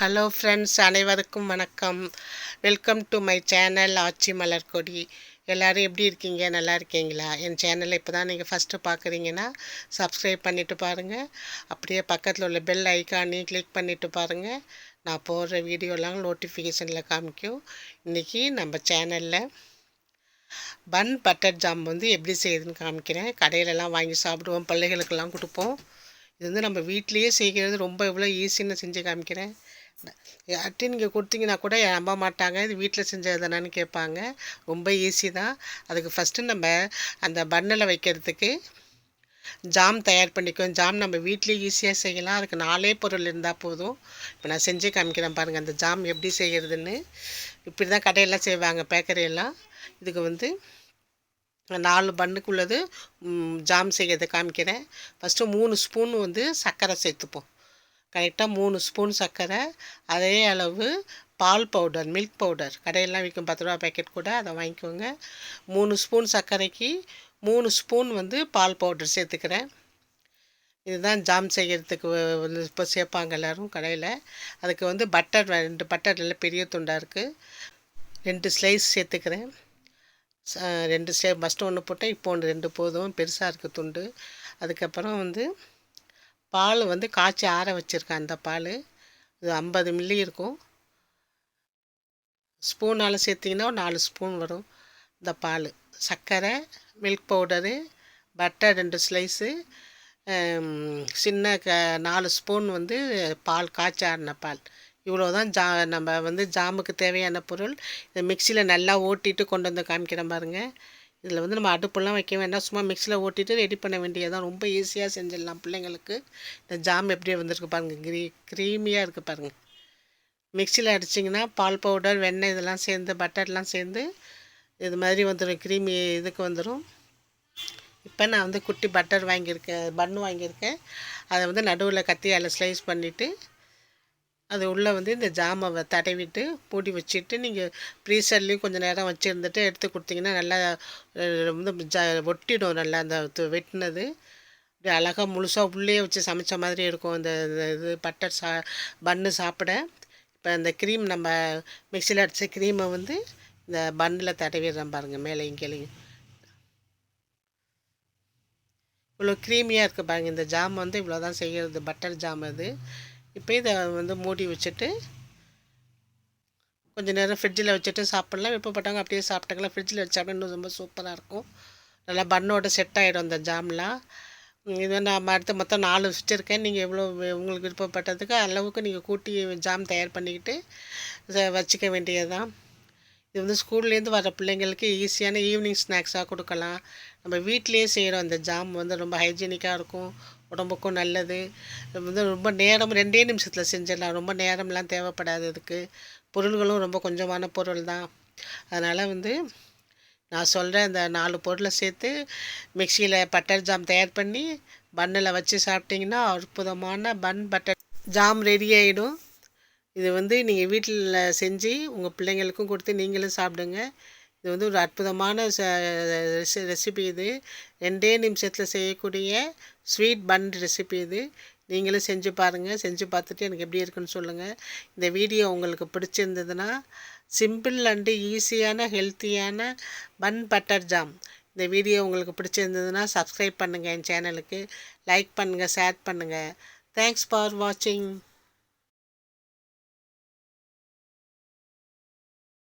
Hello friends அனைவருக்கும் வணக்கம். Welcome to my channel Aachi Malarkodi. எல்லோரும் எப்படி இருக்கீங்க? நல்லா இருக்கீங்களா? என் சேனலை இப்போ தான் நீங்கள் ஃபஸ்ட்டு பார்க்குறீங்கன்னா சப்ஸ்கிரைப் பண்ணிவிட்டு பாருங்கள் அப்படியே பக்கத்தில் உள்ள பெல் ஐக்கானையும் கிளிக் பண்ணிவிட்டு பாருங்கள் நான் போடுற வீடியோலாம் நோட்டிஃபிகேஷனில் காமிக்கும். இன்றைக்கி நம்ம சேனலில் பன் பட்டர் ஜாம் வந்து எப்படி செய்யுதுன்னு காமிக்கிறேன். கடையிலலாம் வாங்கி சாப்பிடுவோம். பிள்ளைகளுக்கெல்லாம் கொடுப்போம். இது வந்து நம்ம வீட்லேயே செய்கிறது ரொம்ப எவ்வளோ ஈஸின்னு செஞ்சு காமிக்கிறேன். யார்ட்டையும் நீங்கள் கொடுத்தீங்கன்னா கூட நம்ப மாட்டாங்க. இது வீட்டில் செஞ்சது தானேன்னு கேட்பாங்க. ரொம்ப ஈஸி தான். அதுக்கு ஃபஸ்ட்டு நம்ம அந்த பன்னில் வைக்கிறதுக்கு ஜாம் தயார் பண்ணிக்குவோம். ஜாம் நம்ம வீட்லேயே ஈஸியாக செய்யலாம். அதுக்கு நாலே பொருள் இருந்தால் போதும். இப்போ நான் செஞ்சு காமிக்கிறேன் பாருங்கள் அந்த ஜாம் எப்படி செய்கிறதுன்னு இப்படி தான் கடையெல்லாம் செய்வாங்க பேக்கரியெல்லாம் இதுக்கு வந்து நாலு பண்ணுக்குள்ளது ஜாம் செய்கிறத காமிக்கிறேன். ஃபஸ்ட்டு மூணு ஸ்பூன் வந்து சர்க்கரை சேர்த்துப்போம். கரெக்டாக மூணு ஸ்பூன் சர்க்கரை அதே அளவு பால் பவுடர் மில்க் பவுடர். கடையெல்லாம் விற்கும் பத்து ரூபா பேக்கெட் கூட அதை வாங்கிக்கோங்க. மூணு ஸ்பூன் சர்க்கரைக்கு மூணு ஸ்பூன் வந்து பால் பவுடர் சேர்த்துக்கிறேன். இதுதான் ஜாம் செய்கிறதுக்கு வந்து இப்போ சேர்ப்பாங்க எல்லோரும் கடையில். அதுக்கு வந்து பட்டர் ரெண்டு பட்டர் நல்ல பெரிய துண்டாக இருக்குது ரெண்டு ஸ்லைஸ் சேர்த்துக்கிறேன். ரெண்டு ஸ்லே ஃபஸ்ட்டு ஒன்று போட்டேன் இப்போ ஒன்று ரெண்டு போதும். பெருசாக இருக்குது துண்டு. அதுக்கப்புறம் வந்து பால் வந்து காய்ச்சி ஆற வச்சுருக்கேன் அந்த பால். இது ஐம்பது மில்லி இருக்கும். ஸ்பூனால் சேர்த்திங்கன்னா நாலு ஸ்பூன் வரும் இந்த பால். சர்க்கரை மில்க் பவுடரு பட்டர் ரெண்டு ஸ்லைஸு சின்ன க நாலு ஸ்பூன் வந்து பால் காய்ச்சி ஆடின பால். இவ்வளோ தான் ஜா நம்ம வந்து ஜாமுக்கு தேவையான பொருள். இதை மிக்சியில் நல்லா ஓட்டிட்டு கொண்டு வந்து காமிக்கிறேன் பாருங்கள் இதில் வந்து நம்ம அடுப்பெல்லாம் வைக்க வேண்டாம். சும்மா மிக்சியில் ஓட்டிட்டு ரெடி பண்ண வேண்டியதான் ரொம்ப ஈஸியாக செஞ்சிடலாம் பிள்ளைங்களுக்கு. இந்த ஜாம் எப்படி வந்திருக்கு பாருங்கள் க்ரீ க்ரீமியாக இருக்குது பாருங்கள் மிக்சியில் அடிச்சிங்கன்னா பால் பவுடர் வெண்ணெய் இதெல்லாம் சேர்ந்து பட்டர்லாம் சேர்ந்து இது மாதிரி வந்துடும் க்ரீமி இதுக்கு வந்துடும் இப்போ நான் வந்து குட்டி பட்டர் வாங்கியிருக்கேன். பன்னு வாங்கியிருக்கேன். அதை வந்து நடுவில் கத்தியால் ஸ்லைஸ் பண்ணிவிட்டு அது உள்ளே வந்து இந்த ஜாமை தடவிட்டு மூடி வச்சுட்டு நீங்கள் ப்ரீசர்லேயும் கொஞ்சம் நேரம் வச்சுருந்துட்டு எடுத்து கொடுத்தீங்கன்னா நல்லா வந்து ஜ ஒட்டிடும் நல்லா அந்த வெட்டினது. இப்படி அழகாக முழுசாக உள்ளே வச்சு சமைச்ச மாதிரி இருக்கும். இந்த இது பட்டர் சா பன்னு சாப்பிட. இப்போ அந்த க்ரீம் நம்ம மிக்சியில் அடித்த க்ரீமை வந்து இந்த பன்னில் தடவிடுறேன் பாருங்கள் மேலேயும் கீழேயும் இவ்வளோ க்ரீமியாக இருக்குது பாருங்கள் இந்த ஜாம் வந்து இவ்வளோ தான் செய்கிறது பட்டர் ஜாம் அது. இப்போ இதை வந்து மூடி வச்சுட்டு கொஞ்சம் நேரம் ஃப்ரிட்ஜில் வச்சுட்டு சாப்பிட்லாம். விருப்பப்பட்டவங்க அப்படியே சாப்பிட்டாங்களா ஃப்ரிட்ஜில் வச்சாலும் இன்னும் ரொம்ப சூப்பராக இருக்கும். நல்லா பன்னோட செட் ஆகிடும் அந்த ஜாம்லாம் இது நான் அடுத்து மொத்தம் நாலு வச்சுருக்கேன். நீங்கள் எவ்வளோ உங்களுக்கு விருப்பப்பட்டதுக்கு அளவுக்கு நீங்கள் கூட்டி ஜாம் தயார் பண்ணிக்கிட்டு வச்சுக்க வேண்டியது தான் இது வந்து ஸ்கூல்லேருந்து வர பிள்ளைங்களுக்கு ஈஸியான ஈவினிங் ஸ்நாக்ஸாக கொடுக்கலாம். நம்ம வீட்லேயே செய்கிறோம் அந்த ஜாம் வந்து ரொம்ப ஹைஜீனிக்காக இருக்கும். உடம்புக்கும் நல்லது. வந்து ரொம்ப நேரம் ரெண்டே நிமிஷத்தில் செஞ்சிடலாம். ரொம்ப நேரம்லாம் தேவைப்படாது அதுக்கு பொருள்களும் ரொம்ப கொஞ்சமான பொருள் தான். அதனால் வந்து நான் சொல்கிறேன் இந்த நாலு பொருளை சேர்த்து மிக்சியில் பட்டர் ஜாம் தயார் பண்ணி பன்னில் வச்சு சாப்பிட்டிங்கன்னா அற்புதமான பன் பட்டர் ஜாம் ரெடி ஆகிடும் இது வந்து நீங்கள் வீட்டில் செஞ்சு உங்கள் பிள்ளைங்களுக்கும் கொடுத்து நீங்களும் சாப்பிடுங்க. இது வந்து ஒரு அற்புதமான ரெசிபி இது. ரெண்டே நிமிஷத்தில் செய்யக்கூடிய ஸ்வீட் பன் ரெசிபி இது. நீங்களும் செஞ்சு பாருங்கள் செஞ்சு பார்த்துட்டு எனக்கு எப்படி இருக்குன்னு சொல்லுங்கள் இந்த வீடியோ உங்களுக்கு பிடிச்சிருந்ததுன்னா சிம்பிள் அண்டு ஈஸியான ஹெல்த்தியான பன் பட்டர் ஜாம். இந்த வீடியோ உங்களுக்கு பிடிச்சிருந்ததுன்னா சப்ஸ்கிரைப் பண்ணுங்கள் என் சேனலுக்கு. லைக் பண்ணுங்கள் ஷேர் பண்ணுங்கள் தேங்க்ஸ் ஃபார் வாட்சிங்.